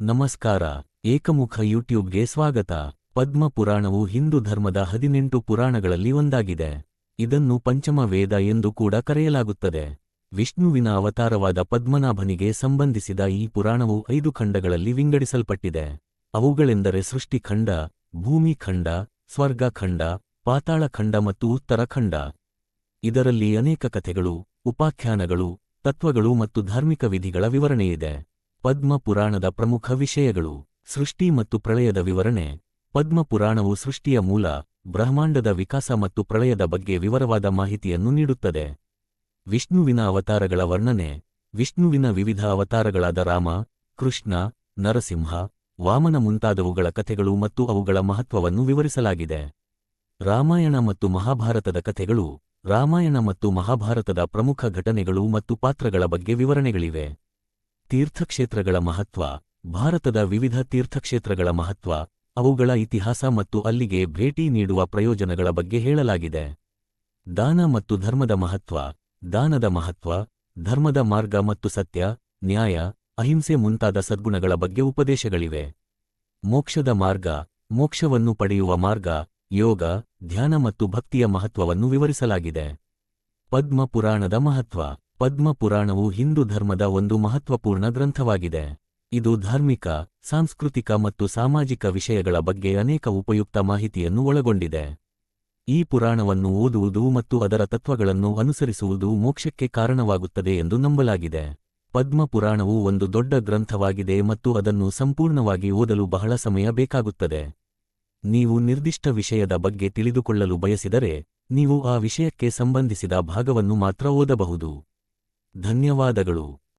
ನಮಸ್ಕಾರ, ಏಕಮುಖ ಯೂಟ್ಯೂಬ್ಗೆ ಸ್ವಾಗತ. ಪದ್ಮ ಪುರಾಣವು ಹಿಂದೂ ಧರ್ಮದ ಹದಿನೆಂಟು ಪುರಾಣಗಳಲ್ಲಿ ಒಂದಾಗಿದೆ. ಇದನ್ನು ಪಂಚಮ ವೇದ ಎಂದು ಕೂಡ ಕರೆಯಲಾಗುತ್ತದೆ. ವಿಷ್ಣುವಿನ ಅವತಾರವಾದ ಪದ್ಮನಾಭನಿಗೆ ಸಂಬಂಧಿಸಿದ ಈ ಪುರಾಣವು ಐದು ಖಂಡಗಳಲ್ಲಿ ವಿಂಗಡಿಸಲ್ಪಟ್ಟಿದೆ. ಅವುಗಳೆಂದರೆ ಸೃಷ್ಟಿಖಂಡ ಭೂಮಿಖಂಡ ಸ್ವರ್ಗಖಂಡ ಪಾತಾಳಖಂಡ ಮತ್ತು ಉತ್ತರಖಂಡ ಇದರಲ್ಲಿ ಅನೇಕ ಕಥೆಗಳು, ಉಪಾಖ್ಯಾನಗಳು, ತತ್ವಗಳು ಮತ್ತು ಧಾರ್ಮಿಕ ವಿಧಿಗಳ ವಿವರಣೆಯಿದೆ. ಪದ್ಮ ಪುರಾಣದ ಪ್ರಮುಖ ವಿಷಯಗಳು. ಸೃಷ್ಟಿ ಮತ್ತು ಪ್ರಳಯದ ವಿವರಣೆ. ಪದ್ಮ ಪುರಾಣವು ಸೃಷ್ಟಿಯ ಮೂಲ, ಬ್ರಹ್ಮಾಂಡದ ವಿಕಾಸ ಮತ್ತು ಪ್ರಳಯದ ಬಗ್ಗೆ ವಿವರವಾದ ಮಾಹಿತಿಯನ್ನು ನೀಡುತ್ತದೆ. ವಿಷ್ಣುವಿನ ಅವತಾರಗಳ ವರ್ಣನೆ. ವಿಷ್ಣುವಿನ ವಿವಿಧ ಅವತಾರಗಳಾದ ರಾಮ, ಕೃಷ್ಣ, ನರಸಿಂಹ, ವಾಮನ ಮುಂತಾದವುಗಳ ಕಥೆಗಳು ಮತ್ತು ಅವುಗಳ ಮಹತ್ವವನ್ನು ವಿವರಿಸಲಾಗಿದೆ. ರಾಮಾಯಣ ಮತ್ತು ಮಹಾಭಾರತದ ಕಥೆಗಳು. ರಾಮಾಯಣ ಮತ್ತು ಮಹಾಭಾರತದ ಪ್ರಮುಖ ಘಟನೆಗಳು ಮತ್ತು ಪಾತ್ರಗಳ ಬಗ್ಗೆ ವಿವರಣೆಗಳಿವೆ. ತೀರ್ಥಕ್ಷೇತ್ರಗಳ ಮಹತ್ವ, ಭಾರತದ ವಿವಿಧ ತೀರ್ಥಕ್ಷೇತ್ರಗಳ ಮಹತ್ವ, ಅವುಗಳ ಇತಿಹಾಸ ಮತ್ತು ಅಲ್ಲಿಗೆ ಭೇಟಿ ನೀಡುವ ಪ್ರಯೋಜನಗಳ ಬಗ್ಗೆ ಹೇಳಲಾಗಿದೆ. ದಾನ ಮತ್ತು ಧರ್ಮದ ಮಹತ್ವ, ದಾನದ ಮಹತ್ವ, ಧರ್ಮದ ಮಾರ್ಗ ಮತ್ತು ಸತ್ಯ, ನ್ಯಾಯ, ಅಹಿಂಸೆ ಮುಂತಾದ ಸದ್ಗುಣಗಳ ಬಗ್ಗೆ ಉಪದೇಶಗಳಿವೆ. ಮೋಕ್ಷದ ಮಾರ್ಗ, ಮೋಕ್ಷವನ್ನು ಪಡೆಯುವ ಮಾರ್ಗ, ಯೋಗ, ಧ್ಯಾನ ಮತ್ತು ಭಕ್ತಿಯ ಮಹತ್ವವನ್ನು ವಿವರಿಸಲಾಗಿದೆ. ಪದ್ಮ ಪುರಾಣದ ಮಹತ್ವ. ಪದ್ಮ ಪುರಾಣವು ಹಿಂದೂ ಧರ್ಮದ ಒಂದು ಮಹತ್ವಪೂರ್ಣ ಗ್ರಂಥವಾಗಿದೆ. ಇದು ಧಾರ್ಮಿಕ, ಸಾಂಸ್ಕೃತಿಕ ಮತ್ತು ಸಾಮಾಜಿಕ ವಿಷಯಗಳ ಬಗ್ಗೆ ಅನೇಕ ಉಪಯುಕ್ತ ಮಾಹಿತಿಯನ್ನು ಒಳಗೊಂಡಿದೆ. ಈ ಪುರಾಣವನ್ನು ಓದುವುದು ಮತ್ತು ಅದರ ತತ್ವಗಳನ್ನು ಅನುಸರಿಸುವುದು ಮೋಕ್ಷಕ್ಕೆ ಕಾರಣವಾಗುತ್ತದೆ ಎಂದು ನಂಬಲಾಗಿದೆ. ಪದ್ಮ ಪುರಾಣವು ಒಂದು ದೊಡ್ಡ ಗ್ರಂಥವಾಗಿದೆ ಮತ್ತು ಅದನ್ನು ಸಂಪೂರ್ಣವಾಗಿ ಓದಲು ಬಹಳ ಸಮಯ ಬೇಕಾಗುತ್ತದೆ. ನೀವು ನಿರ್ದಿಷ್ಟ ವಿಷಯದ ಬಗ್ಗೆ ತಿಳಿದುಕೊಳ್ಳಲು ಬಯಸಿದರೆ, ನೀವು ಆ ವಿಷಯಕ್ಕೆ ಸಂಬಂಧಿಸಿದ ಭಾಗವನ್ನು ಮಾತ್ರ ಓದಬಹುದು. ಧನ್ಯವಾದಗಳು.